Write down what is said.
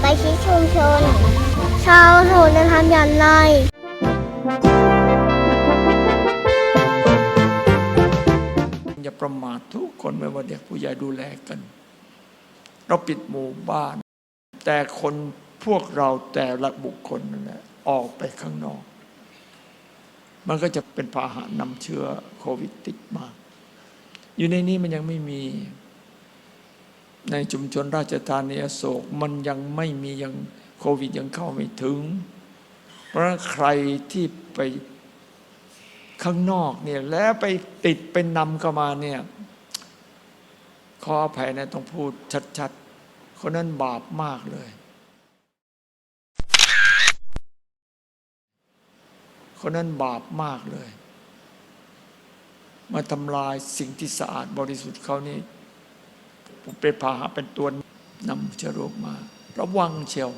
ไปชี้ชุมชน ชาวโสดจะทำอย่างไรอย่าประมาททุกคนไม่ว่าเด็กผู้ใหญ่ดูแลกัน เราปิดหมู่บ้าน แต่คนพวกเราแต่ละบุคคลนั่นแหละออกไปข้างนอก มันก็จะเป็นพาหะนำเชื้อโควิดติดมา อยู่ในนี้มันยังไม่มี ในชุมชนราชธานีอโศกมันยังไม่มียังโควิดยังเข้าไม่ถึง เพราะใครที่ไปข้างนอกเนี่ยแล้วไปติดเป็นนำเข้ามาเนี่ยขออภัยนะต้องพูดชัดๆคนนั้นบาปมากเลย คนนั้นบาปมากเลย มาทำลายสิ่งที่สะอาดบริสุทธิ์เขานี่ เป็นพาหะเป็นตัวนำเชื้อโรคมา ระวังเชียว